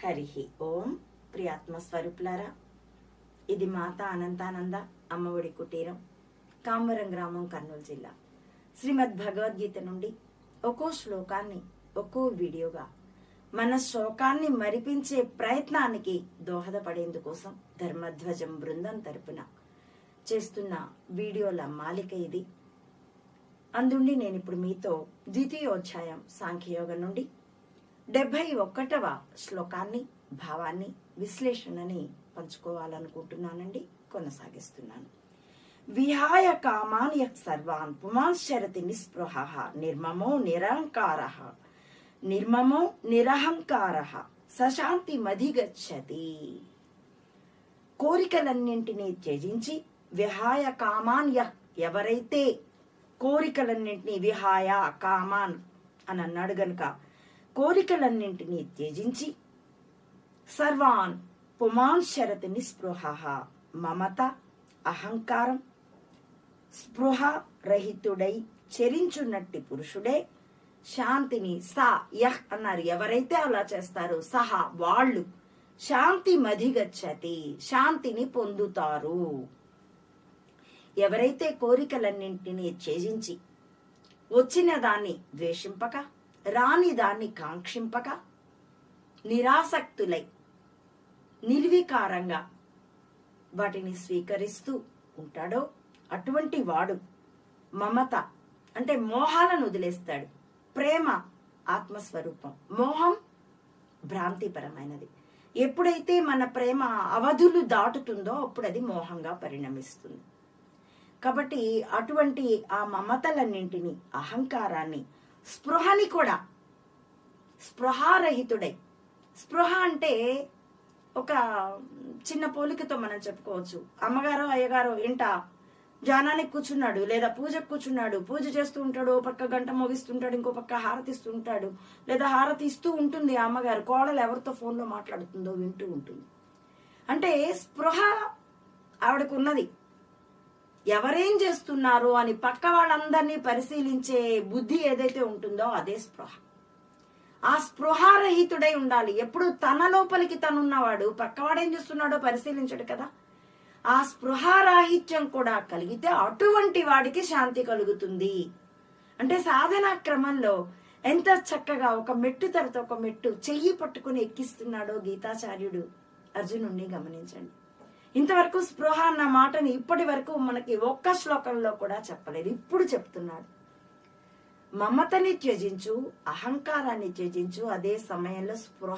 హరి ఓం. ప్రియాత్మస్వరూపులారా ఇది మాత అనంతానంద అమ్మఒడి కుటీరం కామవరం గ్రామం కర్నూలు జిల్లా. శ్రీమద్ భగవద్గీత నుండి ఒక్కో శ్లోకాన్ని ఒక్కో వీడియోగా మన శోకాన్ని మరిపించే ప్రయత్నానికి దోహదపడేందుకోసం ధర్మధ్వజం బృందం తరపున చేస్తున్న వీడియోల మాలిక ఇది. అందుండి నేను ఇప్పుడు మీతో ద్వితీయోధ్యాయం సాంఖ్యయోగం నుండి డెబ్బై ఒకటవ శ్లోకాన్ని భావాన్ని విశ్లేషణని పంచుకోవాలనుకుంటున్నానండి. కొనసాగిస్తున్నాను. విహాయ కామాన్ యక్ సర్వాన్ పుమాశ్చరతి నిస్పృహ నిర్మమో నిరహంకార నిర్మమో నిరహంకార సశాంతి మధిగచ్చతి కోరికలన్నింటినీ త్యజించి విహాయ కామాన్ ఎవరైతే కోరికలన్నింటినీ విహాయ కామాన్ అని అన్నాడు గనుక కోరికలన్నింటినీ త్యజించి సర్వాన్ పుమాన్ శరతి నిస్పృహ మమత అహంకారం స్పృహ రహితుడై చెరించున్నట్టి పురుషుడే. శాంతిని సా యహ్ అన్నారు. ఎవరైతే అలా చేస్తారో సహా వాళ్ళు శాంతి మధిగచ్చతి శాంతిని పొందుతారు. ఎవరైతే కోరికలన్నింటినీ త్యజించి వచ్చిన దాన్ని ద్వేషింపక రాని దాన్ని కాంక్షింపక నిరాసక్తులై నిర్వికారంగా వాటిని స్వీకరిస్తూ ఉంటాడో అటువంటి వాడు మమత అంటే మోహాలను వదిలేస్తాడు. ప్రేమ ఆత్మస్వరూపం. మోహం భ్రాంతిపరమైనది. ఎప్పుడైతే మన ప్రేమ అవధులు దాటుతుందో అప్పుడు అది మోహంగా పరిణమిస్తుంది. కాబట్టి అటువంటి ఆ మమతలన్నింటినీ అహంకారాన్ని స్పృహని కూడా. స్పృహారహితుడై. స్పృహ అంటే ఒక చిన్న పోలికతో మనం చెప్పుకోవచ్చు. అమ్మగారు అయ్యగారు ఇంట ధ్యానానికి కూర్చున్నాడు లేదా పూజకు కూర్చున్నాడు. పూజ చేస్తూ ఉంటాడు ఓ పక్క గంట మోగిస్తుంటాడు ఇంకో పక్క హారతి ఇస్తూ ఉంటాడు లేదా హారతి ఇస్తూ ఉంటుంది ఆ అమ్మగారు. కోడలు ఎవరితో ఫోన్లో మాట్లాడుతుందో వింటూ ఉంటుంది. అంటే స్పృహ ఆవిడకు ఉన్నది ఎవరేం చేస్తున్నారు అని పక్క వాళ్ళందరినీ పరిశీలించే బుద్ధి ఏదైతే ఉంటుందో అదే స్పృహ. ఆ స్పృహారహితుడై ఉండాలి. ఎప్పుడు తన లోపలికి తనున్నవాడు పక్కవాడేం చేస్తున్నాడో పరిశీలించడు కదా. ఆ స్పృహారాహిత్యం కూడా కలిగితే అటువంటి వాడికి శాంతి కలుగుతుంది. అంటే సాధనా క్రమంలో ఎంత చక్కగా ఒక మెట్టు తర్వాత ఒక మెట్టు చెయ్యి పట్టుకుని ఎక్కిస్తున్నాడో గీతాచార్యుడు అర్జునుణ్ణి గమనించండి. ఇంతవరకు స్పృహ అన్న మాటని ఇప్పటి వరకు మనకి ఒక్క శ్లోకంలో కూడా చెప్పలేదు. ఇప్పుడు చెప్తున్నాడు. మమతని త్యజించు అహంకారాన్ని త్యజించు అదే సమయంలో స్పృహ